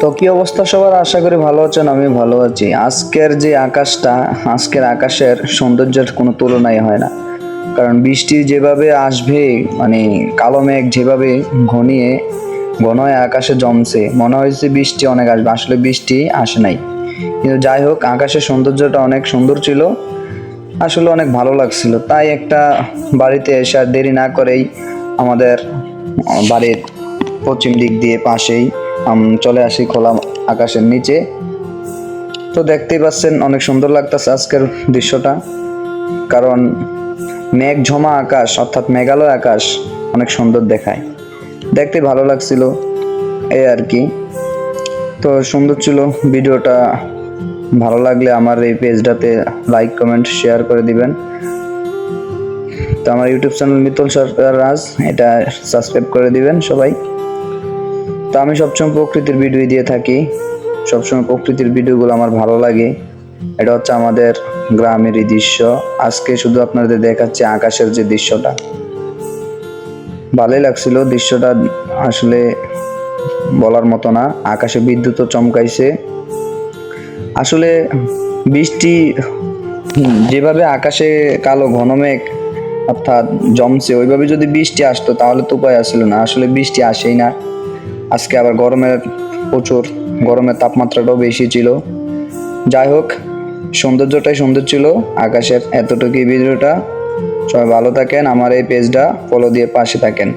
তো কি অবস্থা সবার? আশা করি ভালো আছেন আমি ভালো আছি। আজকের যে আকাশটা, আজকের আকাশের সৌন্দর্যের কোনো তুলনাই হয় না। কারণ বৃষ্টি যেভাবে আসবে মানে কালো মেঘ যেভাবে ঘনিয়ে ঘন হয়ে আকাশে জমছে, মনে হয়েছে বৃষ্টি অনেক আসবে। আসলে বৃষ্টি আসে নাই। কিন্তু যাই হোক, আকাশের সৌন্দর্যটা অনেক সুন্দর ছিল। আসলে অনেক ভালো লাগছিল। তাই একটা বাড়িতে এসে আর দেরি না করেই আমাদের বাড়ির পশ্চিম দিক দিয়ে পাশেই চলে আসি খোলা আকাশের নিচে। তো দেখতেই পাচ্ছেন, অনেক সুন্দর লাগতেছে আজকের দৃশ্যটা। কারণ মেঘ ঝমা আকাশ, অর্থাৎ মেঘালয় আকাশ অনেক সুন্দর দেখায়। দেখতে ভালো লাগছিল এই আর কি। তো সুন্দর ছিল ভিডিওটা। ভালো লাগলে আমার এই পেজটাতে লাইক, কমেন্ট, শেয়ার করে দিবেন। তো আমার ইউটিউব চ্যানেল মিতুল সরকার রাজ এটা সাবস্ক্রাইব করে দিবেন সবাই। তো আমি সবসময় প্রকৃতির ভিডিও দিয়ে থাকি। সবসময় প্রকৃতির ভিডিওগুলো আমার ভালো লাগে। এটা হচ্ছে আমাদের গ্রামেরই দৃশ্য। আজকে শুধু আপনাদের দেখাচ্ছে আকাশের যে দৃশ্যটা। ভালোই লাগছিল দৃশ্যটা আসলে বলার মতো না। আকাশে বিদ্যুৎও চমকাইছে। আসলে বৃষ্টি যেভাবে আকাশে কালো ঘন মেঘ অর্থাৎ জমছে, ওইভাবে যদি বৃষ্টি আসতো তাহলে তো উপায় আসলো না। আসলে বৃষ্টি আসেই না। আজকে আবার গরমের প্রচুর গরমের তাপমাত্রাটাও বেশি ছিল। যাই হোক, সৌন্দর্যটাই সুন্দর ছিল, আকাশের এতটুকুই ভিডিওটা। সবাই ভালো থাকেন, আমার এই পেজটা ফলো দিয়ে পাশে থাকেন।